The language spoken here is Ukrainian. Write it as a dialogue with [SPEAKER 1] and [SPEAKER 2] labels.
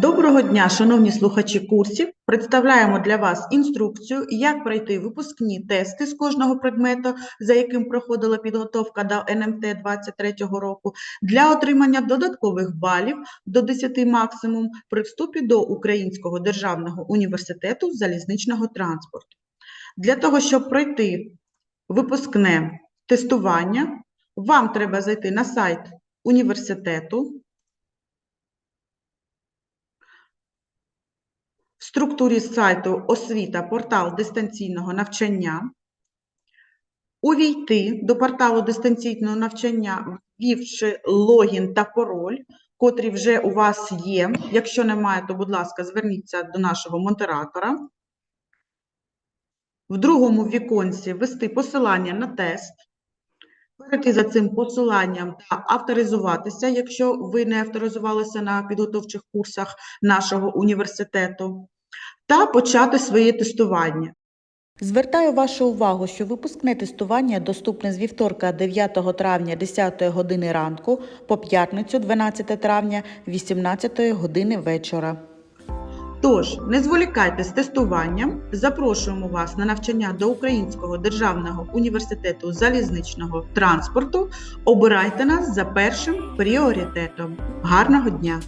[SPEAKER 1] Доброго дня, шановні слухачі курсів. Представляємо для вас інструкцію, як пройти випускні тести з кожного предмету, за яким проходила підготовка до НМТ 2023 року, для отримання додаткових балів до 10 максимум при вступі до Українського державного університету залізничного транспорту. Для того, щоб пройти випускне тестування, вам треба зайти на сайт університету. В структурі сайту освіта портал дистанційного навчання. Увійти до порталу дистанційного навчання, ввівши логін та пароль, котрі вже у вас є. Якщо немає, то, будь ласка, зверніться до нашого модератора. В другому віконці ввести посилання на тест, перейти за цим посиланням та авторизуватися, якщо ви не авторизувалися на підготовчих курсах нашого університету, та почати своє тестування. Звертаю вашу увагу, що випускне тестування доступне з вівторка 9 травня 10 години ранку по п'ятницю 12 травня 18 години вечора. Тож, не зволікайте з тестуванням. Запрошуємо вас на навчання до Українського державного університету залізничного транспорту. Обирайте нас за першим пріоритетом. Гарного дня!